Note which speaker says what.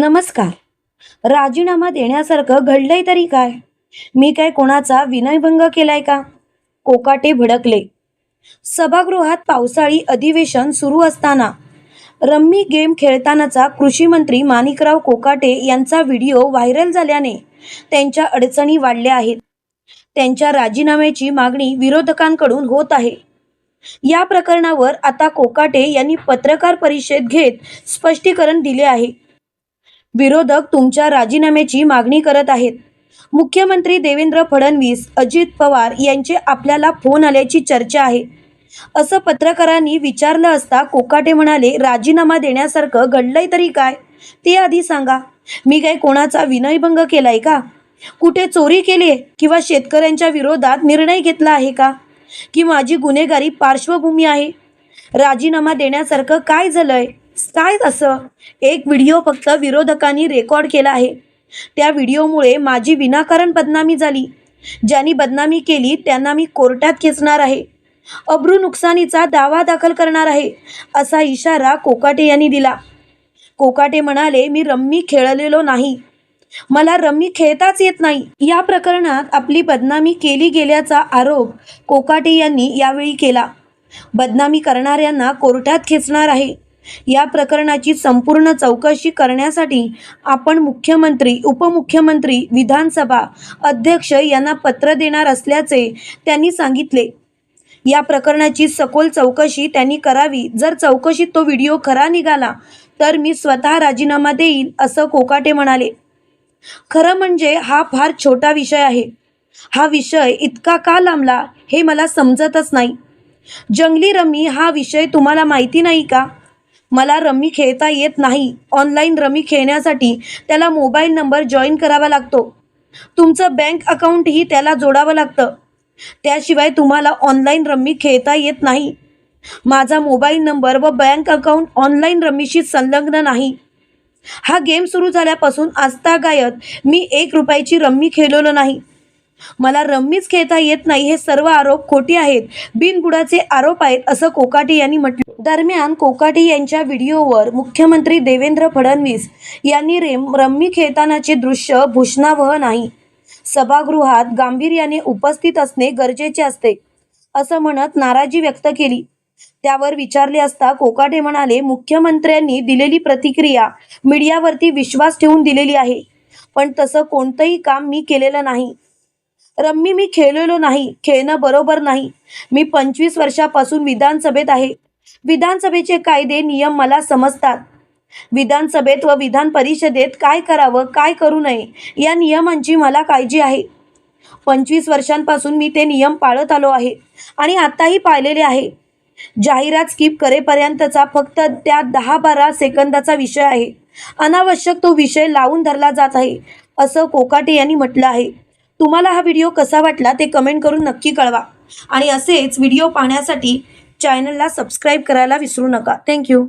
Speaker 1: नमस्कार. राजीनामा देण्यासारखं घडलंय तरी काय? मी काय कोणाचा विनयभंग केलाय का? कोकाटे भडकले. सभागृहात पावसाळी अधिवेशन सुरू असताना रम्मी गेम खेळतानाचा कृषी मंत्री माणिकराव कोकाटे यांचा व्हिडिओ व्हायरल झाल्याने त्यांच्या अडचणी वाढल्या आहेत. त्यांच्या राजीनाम्याची मागणी विरोधकांकडून होत आहे. या प्रकरणावर आता कोकाटे यांनी पत्रकार परिषद घेत स्पष्टीकरण दिले आहे. विरोधक तुमच्या राजीनाम्याची मागणी करत आहेत. मुख्यमंत्री देवेंद्र फडणवीस अजित पवार यांचे आपल्याला फोन आल्याची चर्चा आहे. असं पत्रकारांनी विचारलं असता कोकाटे म्हणाले राजीनामा देण्यासारखं घडलंय तरी काय? ते आधी सांगा. मी काय कोणाचा विनयभंग केलाय का? कुठे चोरी केली किंवा शेतकऱ्यांच्या विरोधात निर्णय घेतला आहे का? की माझी गुन्हेगारी पार्श्वभूमी आहे? राजीनामा देण्यासारखं काय झालंय? काय असं एक व्हिडिओ फक्त विरोधकांनी रेकॉर्ड केला आहे. त्या व्हिडिओमुळे माझी विनाकारण बदनामी झाली. ज्यांनी बदनामी केली त्यांना मी कोर्टात खेचणार आहे. अब्रू नुकसानीचा दावा दाखल करणार आहे असा इशारा कोकाटे यांनी दिला. कोकाटे म्हणाले मी रम्मी खेळलेलो नाही. मला रम्मी खेळताच येत नाही. या प्रकरणात आपली बदनामी केली गेल्याचा आरोप कोकाटे यांनी यावेळी केला. बदनामी करणाऱ्यांना कोर्टात खेचणार आहे. या प्रकरणाची संपूर्ण चौकशी करण्यासाठी आपण मुख्यमंत्री उपमुख्यमंत्री विधानसभा अध्यक्ष यांना पत्र देणार असल्याचे त्यांनी सांगितले. या प्रकरणाची सखोल चौकशी त्यांनी करावी. जर चौकशीत तो व्हिडिओ खरा निघाला तर मी स्वतः राजीनामा देईल असं कोकाटे म्हणाले. खरं म्हणजे हा फार छोटा विषय आहे. हा विषय इतका का लांबला हे मला समजतच नाही. जंगली रमी हा विषय तुम्हाला माहिती नाही का? मला रमी खेळता येत नाही. ऑनलाईन रमी खेळण्यासाठी त्याला मोबाईल नंबर जॉईन करावा लागतो. तुमचं बँक अकाउंटही त्याला जोडावं लागतं. त्याशिवाय तुम्हाला ऑनलाईन रम्मी खेळता येत नाही. माझा मोबाईल नंबर व बँक अकाउंट ऑनलाईन रम्मीशी संलग्न नाही. हा गेम सुरू झाल्यापासून आजतागायत मी एक रुपयाची रम्मी खेळलेलो नाही. मला रम्मीच खेळता येत नाही हे सर्व आरोप खोटे आहेत. बिनबुडाचे आरोप आहेत असं कोकाटे यांनी म्हटलं. दरम्यान कोकाटे यांच्या व्हिडिओवर मुख्यमंत्री देवेंद्र फडणवीस यांनी रेम रम्मी खेळतानाचे दृश्य भूषणावह नाही. सभागृहात गांभीर्याने उपस्थित असणे गरजेचे असते असं म्हणत नाराजी व्यक्त केली. त्यावर विचारले असता कोकाटे म्हणाले मुख्यमंत्र्यांनी दिलेली प्रतिक्रिया मीडियावरती विश्वास ठेवून दिलेली आहे पण तसं कोणतंही काम मी केलेलं नाही. रम्मी मी खेळलेलो नाही. खेळणं बरोबर नाही. मी पंचवीस वर्षापासून विधानसभेत आहे. विधानसभेचे कायदे नियम मला समजतात. विधानसभेत व विधान परिषदेत काय करावं काय करू नये या नियमांची मला काळजी आहे. पंचवीस वर्षांपासून मी ते नियम पाळत आलो आहे आणि आत्ताही पाळलेले आहे. जाहिरात स्किप करेपर्यंतचा फक्त त्या दहा बारा सेकंदाचा विषय आहे. अनावश्यक तो विषय लावून धरला जात आहे असं कोकाटे यांनी म्हटलं आहे. तुम्हाला हा व्हिडिओ कसा वाटला ते कमेंट करून नक्की कळवा. आणि असेच व्हिडिओ पाहण्यासाठी चॅनलला सबस्क्राईब करायला विसरू नका. थँक्यू